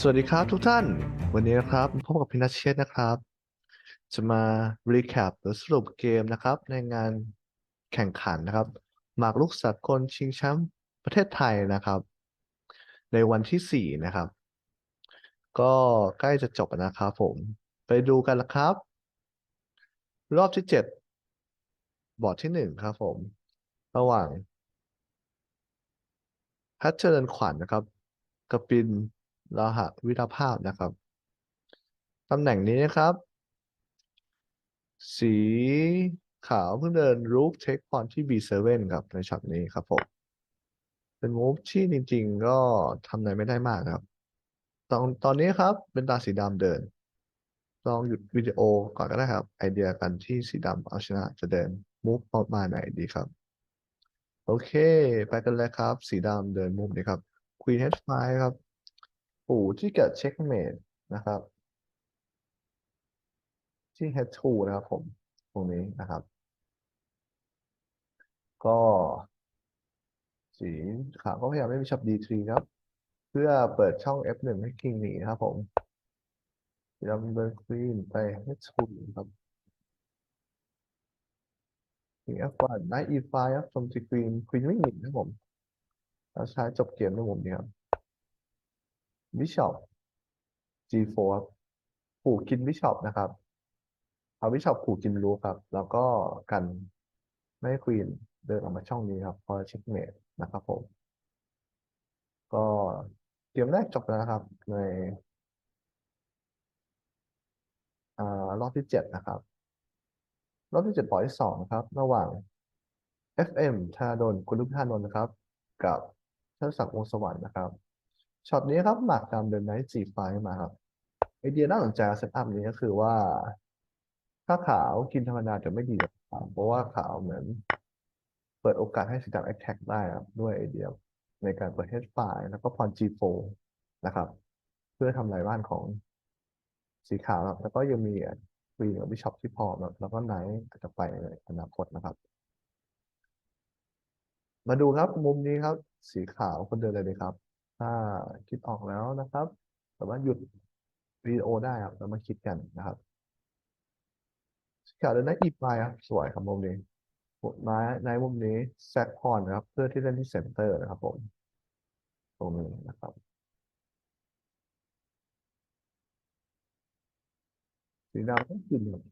สวัสดีครับทุกท่าน วันนี้นะครับพบกับพินัชเชษนะครับ จะมา recap หรือสรุปเกมนะครับ ในงานแข่งขันนะครับหมากรุกสากลชิงแชมป์ประเทศไทยนะครับ ในวันที่สี่นะครับ ก็ใกล้จะจบแล้วนะครับผมไปดูกันละครับ รอบที่เจ็ดบอร์ดที่หนึ่งครับผม ระหว่างแพทเจริญขวัญนะครับกับปิน ลาหะวิรภาพนะครับตำแหน่งนี้นะครับ สีขาวเพิ่งเดินรูปเทคพอนที่ B7 ครับในช็อตนี้ครับผมเป็นมูฟที่จริง ๆ ก็ทำอะไรไม่ได้มากครับ ตอนตอนนี้ครับเป็นตาสีดำเดิน ลองหยุดวิดีโอก่อนก็ได้ครับ ไอเดียกันที่สีดำเอาชนะจะเดินมูฟออกมาไหนดีครับ โอเค ไปกันเลยครับ สีดำเดินมุมนี้ครับ Queen H5 ครับ ปู่ที่เกิดเช็คเมดนะครับ ที่ H2 นะครับผม ตรงนี้นะครับ ก็สีขาวก็พยายามไม่มีช็อป D3 ครับ เพื่อเปิดช่อง F1 ให้คิงหนีนะครับผมสีดำเดิน Queen ไป H2 ครับ King F1 Knight E5 ครับชมที่ Queen Queen ไม่หนีนะครับผมแล้วใช้จบเกมด้วยมุมนี้ครับ Bishop G4 ครับผูกกิน Bishop นะครับ เอา Bishop ผูกกินรูครับ แล้วก็กันไม่ให้ Queen เดินออกมาช่องนี้ครับพอเช็คเมดนะครับผม ก็เกมแรกจบแล้วนะครับ ในอรอบที่เจ็ดนะครับ รอบที่เจ็ดบอร์ดที่สองครับ ระหว่าง FM ธนาดลกุลลุพธานนท์นะครับ กับเชิดศักดิ์วงสวรรค์นะครับ ช็อตนี้ครับหมากดำเดินไนท์จีไฟมาครับไอเดียน่าสนใจเซตอัพนี้ก็คือว่า ถ้าขาวกินธรรมดาจะไม่ดีเพราะว่าขาวเหมือน เปิดโอกาสให้สีดำแอคแท็กได้ครับด้วยไอเดียในการเปิด H5 แล้วก็พร G4 นะครับ เพื่อทำลายบ้านของสีขาวครับแล้วก็ยังมีควีกับบิชอปที่พอแบบแล้วก็ไนท์จจะไปในอนาคตนะครับ มาดูครับมุมนี้ครับ สีขาวคนเดินเลยดีครับ ถ้าคิดออกแล้วนะครับสามารถหยุดวิดีโอได้ครับแล้วมาคิดกันนะครับสีขาวเดินได้อีปลายครับ สวยครับมุมนี้ไม้ในมุมนี้แซกพอนนะครับ เพื่อที่เล่นที่เซนเตอร์นะครับผม ตรงนี้นะครับสีดำต้องกินครับ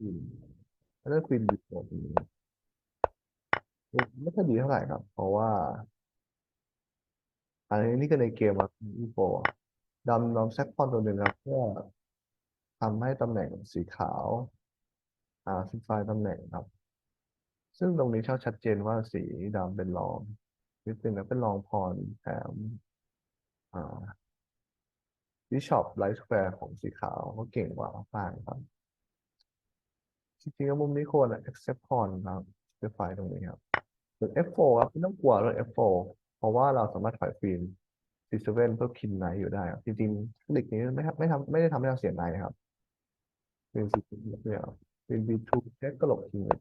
กินแล้วก็ควีนบีโฟตรงนี้ไม่ค่อยดีเท่าไหร่ครับ เพราะว่า อันนี้นี่ก็ในเกมครับอีโฟดำดำแซกพอนตัวหนึ่งครับ เพื่อทำให้ตำแหน่งสีขาว อ่าซิฟายตำแหน่งครับ ซึ่งตรงนี้ชอบชัดเจนว่าสีดำเป็นรองนิดนึงนะเป็นรองพรแถมอ่าบิชอปไลท์สแควร์ของสีขาวเขาเก่งกว่ามากๆครับ จริงๆแล้วมุมนี้ควร accept พรครับเซฟไฟตรงนี้ครับส่วน F4 ครับไม่ต้องกลัวเรื่อง F4 เพราะว่าเราสามารถถอยฟีน C7 เพื่อคินไนท์อยู่ได้ครับจริงๆเทคนิคนี้ไม่ไม่ทำไม่ได้ทำให้เราเสียไนท์ครับฟีน C7 เนี่ยฟีน B2 เช็คก็หลบคิงเลย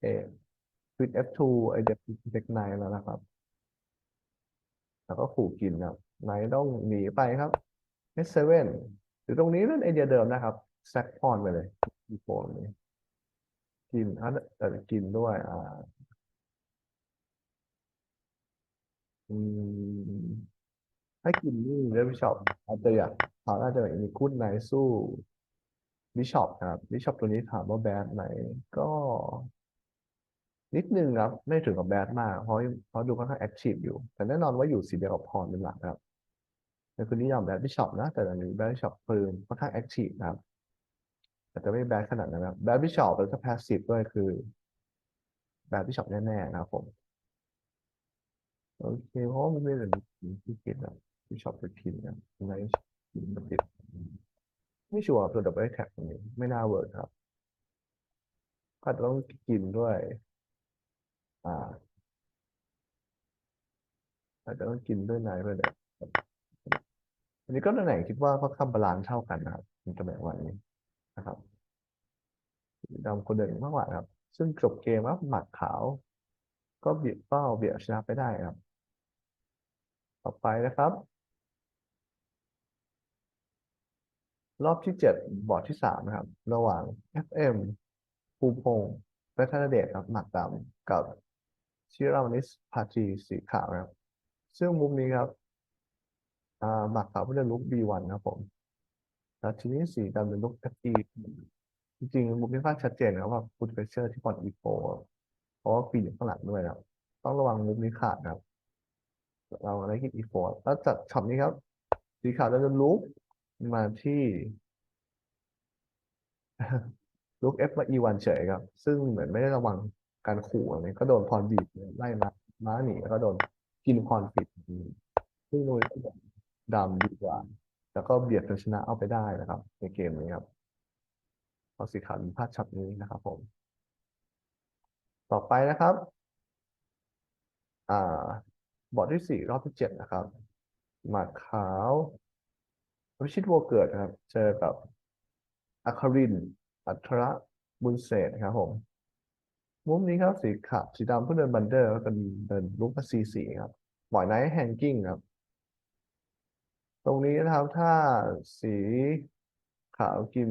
เอฟีน F2 ไอเดียเช็คไนท์แล้วนะครับ แล้วก็ขู่กินครับไนท์ต้องหนีไปครับ S7 หรือตรงนี้เล่นไอเดียเดิมนะครับแซกพอนไปเลย B4 ตรงนี้กินอะแต่กินด้วยอ่า อืมให้กินนี่เรื่องบิชอปอาจจะอยากถามอาจจะอยากมีคู่ไหนสู้บิชอปครับบิชอปตัวนี้ถามว่าแบดไหมก็ นิดนึงครับ ไม่ถึงกับแบดมาก เพราะเพราะดูค่อนข้างแอคทีฟอยู่ แต่แน่นอนว่าอยู่สีเดียวกับพรเป็นหลักครับในคืนนี้ยอมแบดบิชอปนะ แต่ตอนนี้แบดบิชอปปืนค่อนข้างแอคทีฟนะครับแต่จะไม่แบดขนาดนั้นครับแบดบิชอปแล้วก็พาสซีฟด้วยคือแบดบิชอปแน่ๆนะครับผม โอเคเพราะว่ามันเป็นแบบที่กินอะที่ชอบไปกินอะในกินมันติดไม่ชัวร์ตัวดับเบิลแท็กตรงนี้ ไม่น่าเวิร์กครับก็อาจจะต้องกินด้วย อ่าอาจจะต้องกินด้วยนายด้วยเนี่ยอันนี้ก็ตำแหน่งคิดว่าค่อนข้างบาลานซ์เท่ากันนะครับในตำแหน่งวันนี้นะครับดำคนเดินมากกว่าครับ ซึ่งจบเกมว่าหมัดขาว ก็เบียดเป้าเบียดชนะไปได้ครับ ต่อไปนะครับ รอบที่เจ็ดบอร์ดที่สามนะครับ ระหว่าง FM ภูมิพงษ์และธนเดชครับหมากดำกับชิราวนิสพาจีสีขาวนะครับ ซึ่งมุมนี้ครับหมากขาวเป็นลุค B1 ครับผมแล้วทีนี้สีดำเป็นลุค FE จริงๆมุมนี้ค่อนข้างชัดเจนนะครับว่าฟูดเฟเชอร์ที่บอร์ด E4 เพราะว่าควีนอยู่ข้างหลังด้วยนะครับ ต้องระวังมุมนี้ขาดนะครับ เราอะไรกิน E4 แล้วจากช็อตนี้ครับ สีขาวจะลุกมาที่ลุก F มา E1 เฉยครับ ซึ่งเหมือนไม่ได้ระวังการขู่อะไรก็โดนพรบีบไล่มาม้าหนีแล้วก็โดนกินพรปิดซึ่งโดยดำดีกว่า แล้วก็เบียดจนชนะเอาไปได้นะครับ ในเกมนี้ครับพราะสีขาวมีพลาดช็อตนี้นะครับ ผม ต่อไปนะครับ อ่า บอร์ดที่สี่รอบที่เจ็ดนะครับ หมากขาววิชิตโวเกิดครับ เจอกับอัคริน อัทรบุญเศษครับผม มุมนี้ครับสีขาวสีดำเพื่อเดินบันเดอร์ก็เป็นเดินลุกมาซีสีครับหมอยไนท์แฮงกิ้งครับ ตรงนี้นะครับ ถ้าสีขาวกิน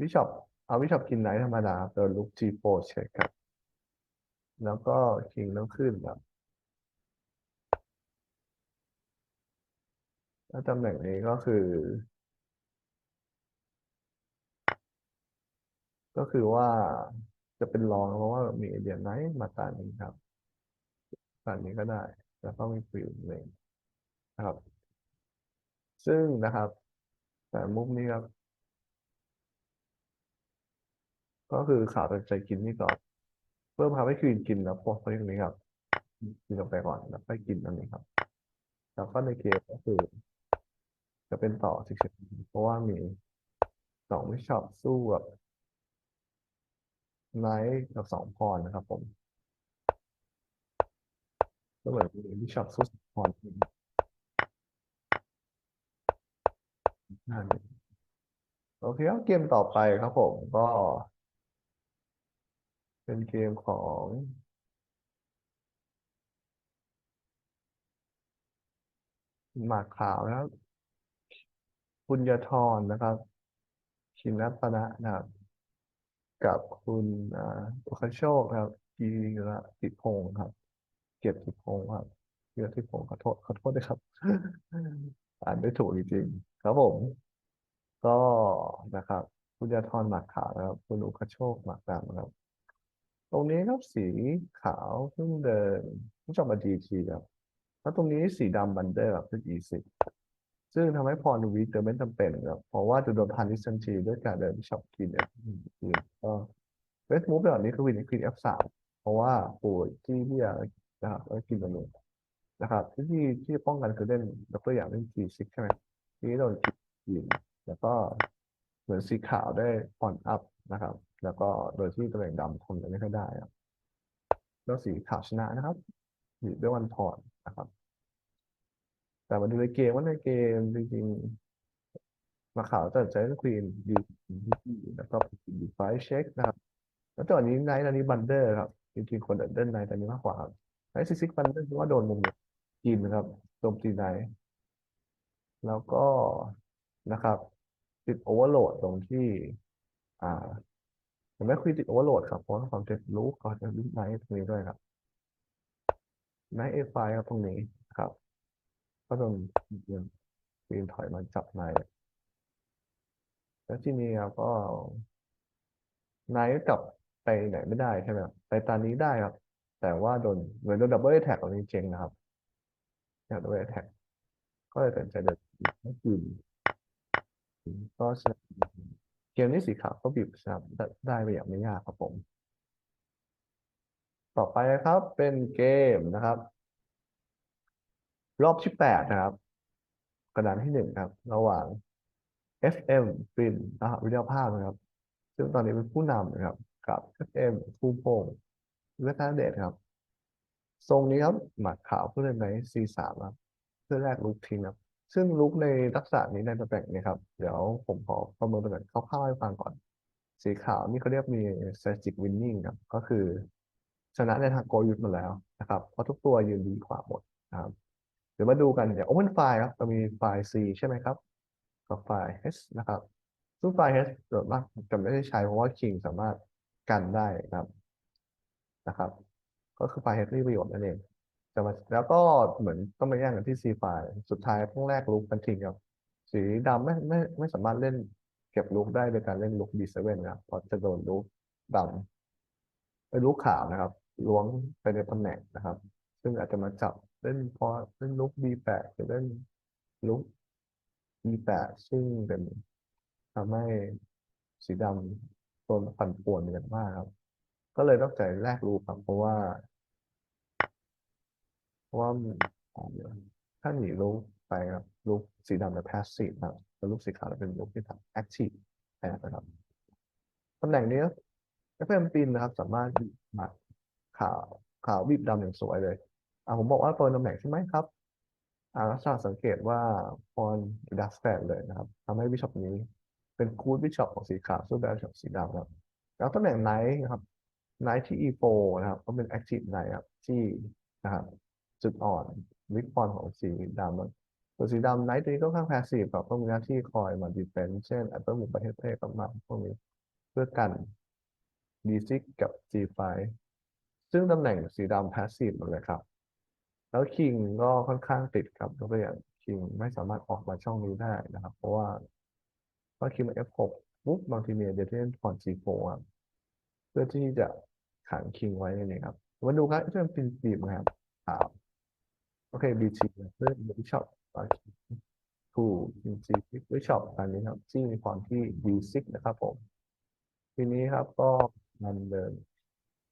วิชอปเอาวิชอปกินไนท์ธรรมดาเดินลุก G4 เช็คครับ แล้วก็คิงต้องขึ้นครับ แล้วตำแหน่งนี้ก็คือ ก็คือว่าจะเป็นรองเพราะว่ามีเดียนไนท์มาตานี้ครับตานี้ก็ได้ แล้วก็มีฟิวหนึ่งนะครับ ซึ่งนะครับ แต่มุมนี้ครับ ก็คือขาวตัดใจกินนี่ก่อนเพิ่มครับให้คืนกินแล้วพวกตรงนี้ครับกินลงไปก่อนแล้วค่อยกินอันนี้ครับ แล้วก็ในเกมก็คือ จะเป็นต่อสิเเพราะว่ามีสองไม่ชอบสู้กับไนท์กับสองพรนะครับผมก็เหมือนมีบิชอปสู้สองพรนโอเคครับเกมต่อไปครับผมก็ เป็นเกมของหมากขาวนะครับ คุณยทรนะครับ ชินนัปนะนะครับ กับคุณอุคโชคครับกีรติพงศ์ครับ เกียรติพงศ์ครับเกียรติพงศ์ขอโทษขอโทษด้วยครับ อ่านไม่ถูกจริงๆครับผม ก็นะครับคุณยทรหมากขาวนะครับ คุณอุคโชคหมากดำนะครับ ตรงนี้ครับสีขาวเพิ่งเดินเพิ่งจบมาดีทีครับ แล้วตรงนี้สีดำบันเดอร์ครับเป็นอีสิ ซึ่งทำให้พรวีคเดินไม่จำเป็นครับเพราะว่าจะโดนพันนิชันทีด้วยการเดินช็อปกินเนี่ยก็เวสมูฟแบบนี้คือวินควีน F3 เพราะว่าปู่ที่ที่จะนะครับกินตรงนี้นะครับที่ที่ที่ป้องกันคือเล่นยกตัวอย่างเล่น G6 ใช่ไหมทีนี้โดนกินแล้วก็เหมือนสีขาวได้อ่อนอัพนะครับ แล้วก็โดยที่ตำแหน่งดำทนไม่ค่อยได้ครับแล้วสีขาวชนะนะครับอยู่ด้วยวันพรนะครับ แต่มาดูในเกมว่าในเกมจริงๆ มาขาวตัดใจเล่นควีนดีแล้วก็ดีไฟเช็คนะครับ แล้วตอนนี้ไนท์ตอนนี้บันเดอร์ครับจริงๆคนเดินไนท์ตอนนี้มากกว่าครับไนท์ซิซิกบันเดอร์เพราะว่าโดนมุมกินนะครับโจมตีไนท์แล้วก็นะครับ ติดโอเวอร์โหลดตรงที่ อ่าเห็นไหมคุยติดโอเวอร์โหลดครับเพราะความเจ็บรู้ก่อนจะวิ่งไนท์ตรงนี้ด้วยครับไนท์เอฟไฟครับตรงนี้ครับ ก็โดนเดินปีนถอยมาจับนท์แล้วทีนี้ครับก็นท์กลับไปไหนไม่ได้ใช่ไหมครับไปตานี้ได้ครับ แต่ว่าโดนเหมือนโดนดับเบิลแท็กตรงนี้เจงนะครับดับเบิลแท็กก็เลยตัดใจเดินไม่กินก็ชนะเกมนี้สีขาวก็บีบชนะได้ไปอย่างไม่ยากครับผม ต่อไปนะครับเป็นเกมนะครับ รอบที่แปดนะครับ กระดานที่หนึ่งครับ ระหว่าง FM ฟินนะวิดีโอภาพนะครับ ซึ่งตอนนี้เป็นผู้นำนะครับ กับ FM ภูมิพงศ์เวทนาเดชครับ ทรงนี้ครับ หมัดขาวเพื่อเล่นใน C3 ครับ เพื่อแรกลุกทิ้งครับ ซึ่งลุกในลักษณะนี้ในตำแหน่งนี้ครับ เดี๋ยวผมขอประเมินตำแหน่งคร่าวๆให้ฟังก่อน สีขาวนี่เขาเรียกมี strategic winning ครับ ก็คือชนะในทางโกยุทธ์มาแล้วนะครับ เพราะทุกตัวยืนดีกว่าหมดนะครับ เดี๋ยวมาดูกันเดี๋ยว Open File ครับจะมีไฟล์ C ใช่ไหมครับ กับไฟล์ h นะครับ ซึ่งไฟล์ h ส่วนมากจะไม่ได้ใช้เพราะว่า king สามารถกันได้นะครับ นะครับ ก็คือไฟล์ h ที่ประโยชน์นั่นเองจะมาแล้วก็เหมือนต้องมาแย่งกันที่ c ไฟล์สุดท้ายต้องแลกลุกกันทิ้งครับ สีดำไม่ไม่ไม่สามารถเล่นเก็บลุกได้โดยการเล่นลุก B7 นะครับเพราะจะโดนลุกดำไปลุกขาวนะครับล้วงไปในตำแหน่งนะครับ ซึ่งอาจจะมาจับ เล่นพอเล่นลุก B8 หรือเล่นลุก E8 ซึ่งเป็นทำให้สีดำโดนปั่นป่วนอย่างมากครับ ก็เลยต้องใจแลกรูปครับเพราะว่า เพราะว่าอ่าเดี๋ยวถ้าหนีลุกไปครับลุกสีดำเป็น passive นะครับแล้วลุกสีขาวจะเป็นลุกที่ทำ active แทนนะครับตำแหน่งนี้เพื่อนปินนะครับ สามารถบีบมาขาวขาวบีบดำอย่างสวยเลย ผมบอกว่าตัวตำแหน่งใช่ไหมครับอ่าลักษณะสังเกตว่าพรดัสแฟนเลยนะครับทำให้บิชอปนี้เป็นคูดบิชอปของสีขาวสู้แบบิชอปสีดำครับ แล้วตำแหน่งไนท์นะครับไนท์ที่ e4 นะครับ ก็เป็น active ไนท์ครับที่นะครับจุดอ่อนวิกปอนของสีดำนะส่วนสีดำไนท์ตัวนี้ก็ค่อนข้างแพสซีฟครับก็มีหน้าที่คอยมาดีเฟนซ์เช่นอัตโตมุกประเทศเทศประมาพวกนี้เพื่อกัน D6 กับ G5 ซึ่งตำแหน่งสีดำแพสซีฟหมดเลยครับ แล้วคิงก็ค่อนข้างติดครับตัวอย่างคิงไม่สามารถออกมาช่องนี้ได้นะครับ เพราะว่าพอคิงมา F6 ปุ๊บบางทีเนี่ยเดี๋ยวที่เล่นพร G4 ครับเพื่อที่จะขังคิงไว้นั่นเองครับมาดูครับที่มันเป็นบีบนะครับอ่าโอเค BT เพื่อบิชอปถูก BT บิชอปอันนี้ครับที่มีความที่ D6 นะครับผม ทีนี้ครับก็มันเดิน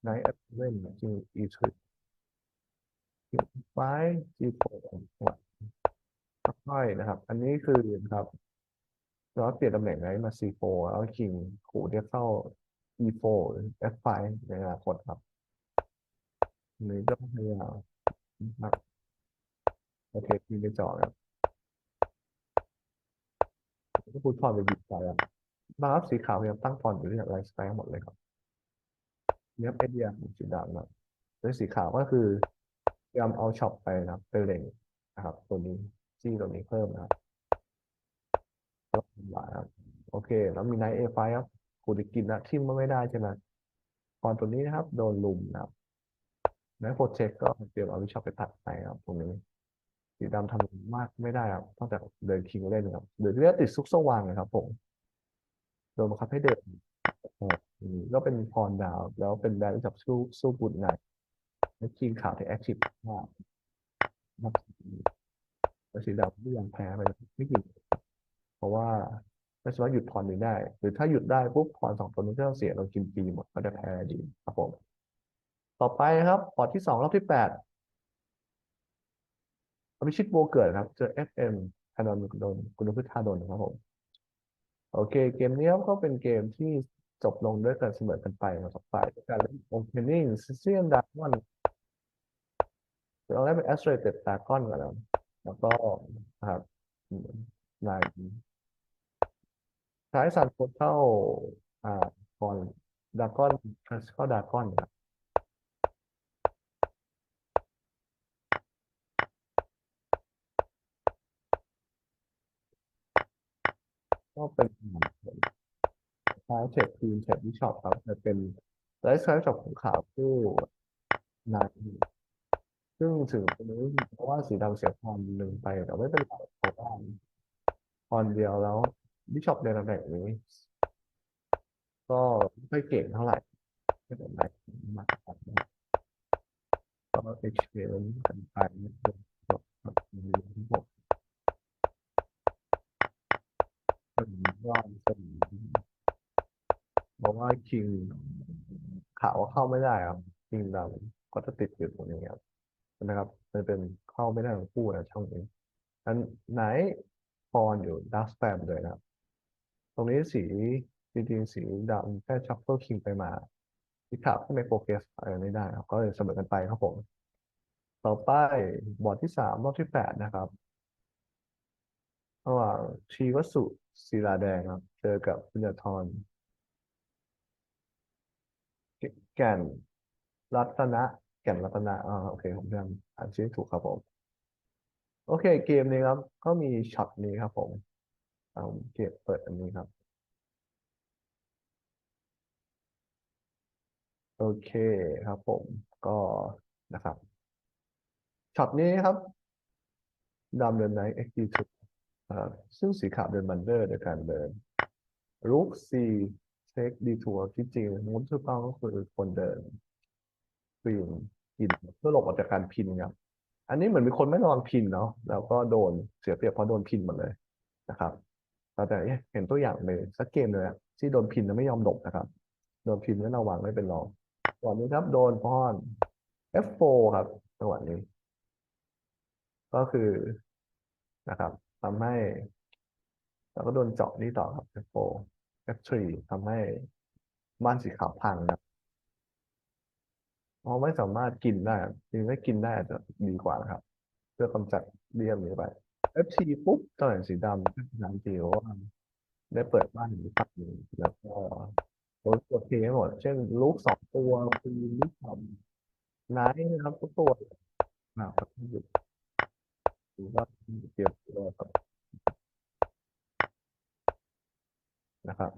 ในแอปเล่นจริ ง E3 ไฟล์ G4 ค่อยๆนะครับ อันนี้คือนะครับเราเปลี่ยนตำแหน่งไหนมา C4 แล้วคิงขู่เรียกเข้า E4 หรือ F5 ในอนาคตครับอันนี้ก็พยายามนะครับโอเคมีในจอครับก็พูดพอไปบิดไปครับบางรับสีขาวพยายามตั้งพรอยู่ที่ไลฟ์สไตล์หมดเลยครับเนี้ยไอเดียของสีดำนะครับโดยสีขาวก็คือ ยายามเอาช็อปไปนะครับไปเลงนะครับ ตัวนี้จี้ตัวนี้เพิ่มนะครับแล้วายครับโอเค แล้วมีไนท์เอไฟครับกูได้กินนะทิมมันไม่ได้ใช่ไหมพรตัวนี้นะครับ โดนลุมนะครับไนท์โปรเทคก็เตรียมเอาวิชอปไปตัดไปครับตรงนี้สีดำทำมากไม่ได้ครับนอกจากเดินคิงเล่นครับเดินเลือดติดซุกสว่างนะครับผมโดนบังคับให้เดินเอออืมก็เป็นพรดาว แล้วเป็นแบรนด์จับสู้สู้บุญไง และคิงขาวที่แอคทีฟมากนับแล้วสีดำก็ยังแพ้ไปไม่กี่เพราะว่าไม่สามารถหยุดพรนี้ได้ หรือถ้าหยุดได้ปุ๊บพรสองตัวนี้ก็เสียเรากินปีหมดก็จะแพ้ดีครับผมต่อไปครับพอร์ตที่สองรอบที่แปดอภิชิตโบเกิดครับ เจอ FM ธนนท์โดนคุณพุทธาดนครับผมโอเค เกมนี้ก็เป็นเกมที่จบลงด้วยการเสมอกันไปมาสองฝ่ายด้วยการเล่น opening เซียนดากอน เราได้เป็น a s t r a t e d Dragon ก่อนแล้วแล้วก็ครับนายใช้สันโพเท่าอ่าก่อนดากอนเข้าดากอนครับก็เป็นใช้เทรดทีมเทรดวิชอปครับจะเป็นไลฟ์สไตล์ช็อปของขาวผู้ ซึ่งถึงตรงนี้เพราะว่าสีดำเสียพรหนึ่งไปแต่ไม่เป็นไรเพราะว่าพรเดียวแล้วบิชอปในตำแหน่งนี้ ก็ไม่ค่อยเก่งเท่าไหร่ไม่เป็นไรมากครับก็เอ็กซ์เพรสกันไปนะครับจบครับที่ผมเป็นว่าเป็นเพราะว่าคิงขาวเข้าไม่ได้ครับคิงดำก็จะติดอยู่ตรงนี้ครับ นะครับ มันเป็นเข้าไม่ได้ทั้งคู่นะช่องนี้อันไหนพรอยู่ดักสแปมเลยนะครับ ตรงนี้สีจริงๆสีดำแค่ชัฟเฟิลคิงไปมาสีขาวก็ไม่โปรเกรสอะไรไม่ได้ครับก็เลยเสมอกันไปครับผม ต่อไปบอร์ดที่สามรอบที่แปดนะครับระหว่างชีวสุศิลาแดงครับ เจอกับปุญญธรแก่นรัตนะ แก่นรัตนะอ่าโอเคผมยังอ่านชื่อถูกครับผม โอเค เกมนี้ครับ ก็มีช็อตนี้ครับผมเอาเก็บเปิดอันนี้ครับ โอเคครับผมก็นะครับช็อตนี้ครับดำเดินไนท์ XD2 นะครับซึ่งสีขาวเดินบันเดอร์โดยการเดินรุกซีเช็คดีทัวร์ที่จริงมุนถูกต้องก็คือคนเดิน ควีนกินเพื่อหลบออกจากการพินครับ อันนี้เหมือนมีคนไม่ระวังพินเนาะแล้วก็โดนเสียเปรียบเพราะโดนพินหมดเลยนะครับแต่เห็นตัวอย่างเลยสักเกมเลยที่โดนพินแล้วไม่ยอมหลบนะครับ โดนพินไม่ระวังไม่เป็นรองจังหวนี้ครับ โดนป้อน F4 ครับจังหวะนี้ ก็คือนะครับทำให้แล้วก็โดนเจาะนี่ต่อครับ F4 F3 ทำให้บ้านสีขาวพังครั บเพราะไม่สามารถกินได้จริงไม่กินได้อาจจะดีกว่านะครับ เพื่อกำจัดเลี่ยมนี้ไป FT ปุ๊บตำแหน่งสีดำน้ำจีว่าได้เปิดบ้านหรือปัดหนึ่งแล้วก็โดนตัวเคให้หมด เช่นลูกสองตัวคือลูกทำไนท์นะครับทุกตัวนะครับหยุดหรือว่าเตรียมตัวครับนะครับ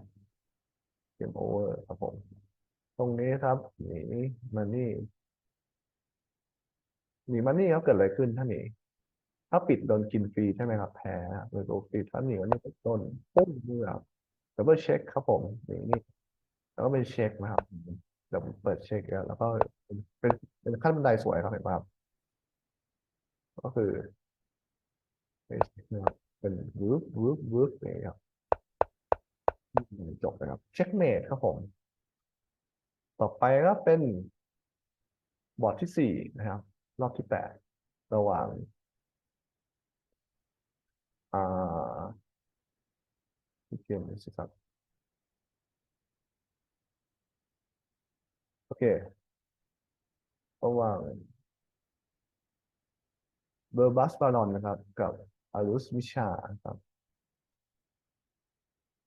เกมโอเวอร์ครับผมต รงนี้ครับหนีมันนี่หนีมันนี่ครับเกิดอะไรขึ้นถ้าหนีถ้าปิดโดนกินฟรีใช่ไหมครับแพ้โดยโดนปิดถ้าหนีมันนี่เป็นต้นปุ้งนี่ครับดับเบิลเช็คครับผมหนีนี่แล้วก็เป็นเช็คนะครับเดี๋ยวเปิดเช็คแล้วก็เป็นเป็นเป็นขั้นบันไดสวยครับเห็นไหมครับก็คือเป็นเช็คนะครับเป็นวืบวืบวืบเงี้ยครับจบนะครับเช็คเมทครับผม ต่อไปก็เป็นบอร์ดที่สี่นะครับ รอบที่แปดระหว่างอ่าที่เกมนี้สิครับ โอเค ระหว่างเบอร์บัสบารอนนะครับ กับอารุสวิชาครับ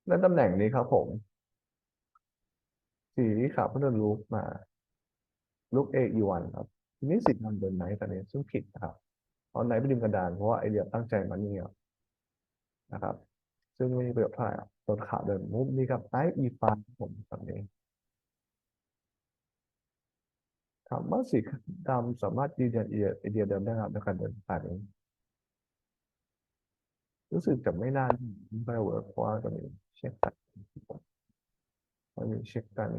ในตำแหน่งนี้ครับผม สีขาวเพิ่งโดนลุกมาลุกเออีวันครับทีนี้สีดำโดนไหนตอนนี้ซึ่งผิดนะครับเพราะไนไปดึงกระดานเพราะว่าไอเดียตั้งใจมานี่ครับนะครับ ซึ่งไม่มีประโยชน์เท่าไหร่ครับโดนขาเดินมุฟนี่ครับไนท์อีฟันผมแบบนี้ถามว่าสีดำสามารถยืนยันไอเดียไอเดียเดิมได้ครับในการเดินผ่านนี้รู้สึกจะไม่น่าไปเวิร์กเพราะว่าตอนนี้เช็คกันตอ นนี้เช็คกัน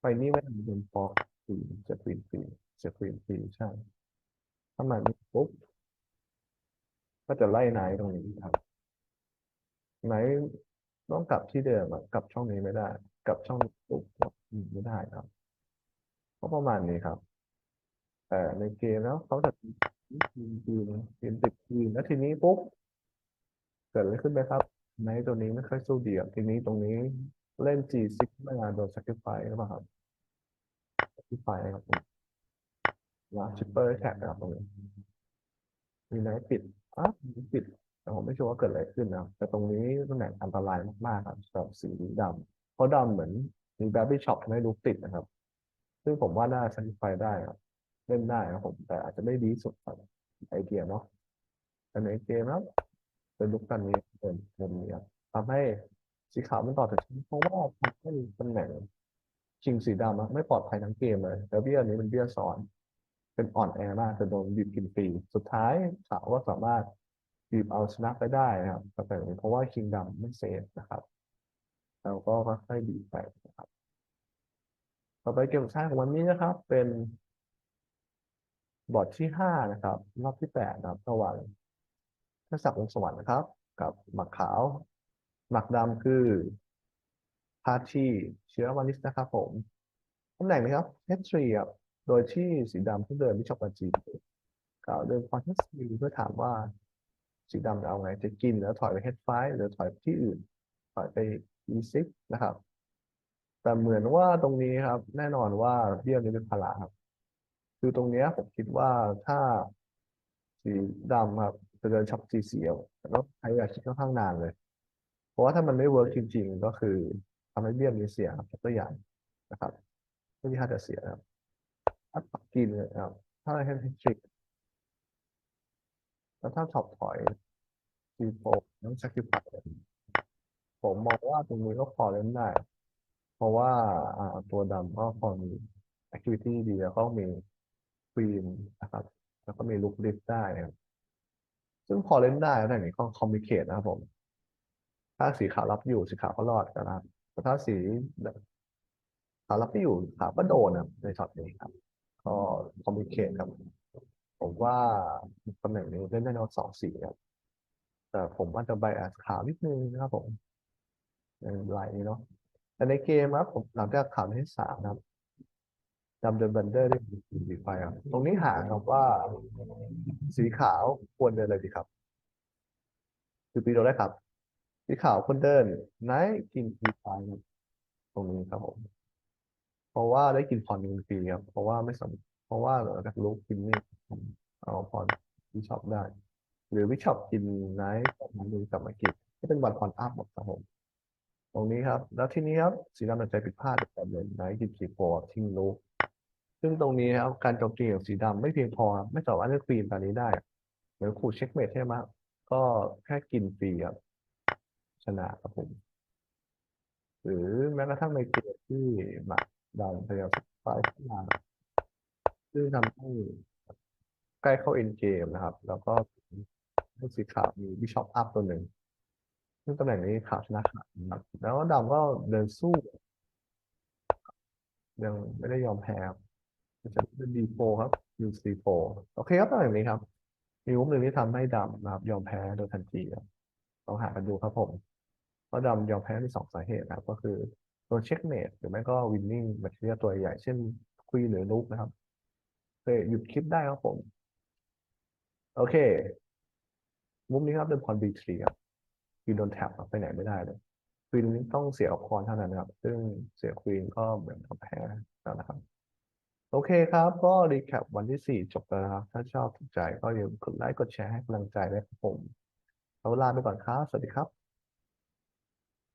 ไปนี่ไม่ได้เป็นฟอกฟรีจะฟรีฟรีจะฟรีฟรีใช่ถ้ามันนี้ปุ๊บก็จะไล่ไนท์ตรงนี้ครับไนท์ต้องกลับที่เดิมอะกลับช่องนี้ไม่ได้ กลับช่องปุ๊บไม่ได้ครับก็ประมาณนี้ครับแต่ในเกมแล้วเขาจะทีมทีมทีมติดทีมแล้วทีนี้ปุ๊บเกิดอะไรขึ้นไหมครับไนท์ตัวนี้ไม่ค่อยสู้ดีอะทีนี้ตรงนี้ เล่น G6 ไม่งานโดน sacrifice หรือเปล่าครับ sacrifice ครับผมนะชิปเปอร์แท็กนะครับตรงนี้มีไนท์ปิดอะปิด แต่ผมไม่ชัวร์ว่าเกิดอะไรขึ้นนะครับ แต่ตรงนี้ตำแหน่งอันตรายมากๆครับสำหรับสีดำเพราะดำเหมือนมีแบบบี้ช็อปทำให้ลูกติดนะครับ ซึ่งผมว่าน่า sacrifice ได้ครับ เล่นได้ครับผม แต่อาจจะไม่ดีที่สุดครับไอเดียเนาะแต่ในเกมนะครับเป็นลุกกันนี้เป็นมุมนี้ครับทำให้ สีขาวมันต่อจากชิ้นเพราะว่าทำให้ตำแหน่งชิงสีดำอะไม่ปลอดภัยทั้งเกมเลยแล้วเบี้ยนี้เป็นเบี้ยซ้อน เป็นอ่อนแอมากจะโดนบีบกินฟรีสุดท้ายขาวก็สามารถบีบเอาชนะไปได้นะครับแต่เพราะว่าคิงดำไม่เซฟนะครับเราก็ค่อยๆบีบไปนะครับต่อไปเกมสุดท้ายของวันนี้นะครับ เป็นบอร์ดที่ห้านะครับ รอบที่แปดนะครับระหว่างทศักดิ์วงศ์สวรรค์นะครับ กับหมักขาว หมักดำคือพาทีเชื้อวานิสนะครับผมตำแหน่งนะครับเฮทรีครับโดยที่สีดำที่เดินบิชอปปาจีกล่าวเดินคอนเทสตีเพื่อถามว่าสีดำจะเอาไงจะกินแล้วถอยไปเฮดไฟหรือถอยไปที่อื่น ถอยไป e6 นะครับ แต่เหมือนว่าตรงนี้ครับ แน่นอนว่าเบี้ยนี้เป็นพละครับ คือตรงนี้ผมคิดว่าถ้าสีดำครับจะเดินช็อปสีเสียวแล้วใช้เวลาคิดค่อนข้างนานเลย เพราะว่าถ้ามันไม่เวิร์กจริง ๆ ก็คือทำให้เบี้ยนี้เสียครับยกตัวอย่างนะครับไม่ที่ถ้าจะเสียครับถ้าปักกินเลยครับถ้าให้ทริกแล้วถ้าช็อปถอยซีโฟต้องสักคิวไปผมมองว่าตรงนี้ก็พอเล่นได้ เพราะว่าอ่าตัวดำก็พอมี activity ดีแล้วก็มีควีนนะครับ แล้วก็มีลุกลิฟได้นะครับ ซึ่งพอเล่นได้แต่อย่างนี้ก็คอมมิเคตนะครับผม ถ้าสีขาวรับอยู่สีขาวก็รอดกันะครับแต่ถ้าสีขาวรับไม่อยู่ขาวก็โดนนะในช็อตนี้ครับ ก็คอมมิเคตครับ ผมว่าตำแหน่งนี้เล่นได้นอนสองสีครับแต่ผมอาจจะไบแอสขาวนิดนึงนะครับผมในลายนี้เนาะแต่ในเกมครับผมหลังจากขาวที่สามครับดำเดินบันเดอร์ได้สีไฟครับตรงนี้หาครับว่า สีขาวควรเดินอะไรดีครับคือปีโดได้ครับ สีขาวควรเดินไนท์กินฟรีไฟตรงนี้ครับผม เพราะว่าได้กินพรกินฟรีครับเพราะว่าไม่สมเพราะว่าเราจากลูกกินนี่เอาพรวิชอปได้ หรือวิชอปกินไนท์กับมันดูกลับมากินก็เป็นวันพรอัพหมดครับผมตรงนี้ครับ แล้วที่นี้ครับสีดำตัดใจผิดพลาดแบบเลยไนท์กินคีโฟทิ้งลูกซึ่งตรงนี้ครับการโจมตีของสีดำไม่เพียงพอ ไม่สามารถเลือกควีนตอนนี้ได้เหมือนขู่เช็คเมทใช่ไหมก็แค่กินฟรีครับ ชนะครับผม หรือแม้กระทั่งในเกมที่หมักดาวพยายามสปายขึ้นมาซึ่งทำให้ใกล้เข้าเอ็นเกมนะครับ แล้วก็ให้สีขาวมีบิชอปอัพตัวหนึ่ง ซึ่งตำแหน่งนี้ขาวชนะขาดนะครับ แล้วดำก็เดินสู้ ยังไม่ได้ยอมแพ้จะเป็นดีโฟครับยูซีโฟโอเคครับตำแหน่งนี้ครับมีมุมหนึ่งที่ทำให้ดำนะครับ ยอมแพ้โดยทันทีครับลองหากันดูครับผม เพราะดำยอมแพ้มีสองสาเหตุนะครับ ก็คือโดนเช็คเมทหรือไม่ก็วินนิ่งแมทเทียตัวใหญ่เช่นคุยหรือลูกนะครับเคหยุดคลิปได้ครับผม โอเค มุมนี้ครับเป็นพรบีทรีครับควีนโดนแท็บไปไหนไม่ได้เลยควีนต้องเสียคอนเท่านั้นครับ ซึ่งเสียควีนก็เหมือนกับแพ้แล้วนะครับ โอเคครับ ก็รีแคปวันที่สี่จบแล้วนะครับ ถ้าชอบถูกใจก็อย่าลืมกดไลค์กดแชร์ให้กำลังใจด้วยครับผมเอาลาไปก่อนครับ สวัสดีครับ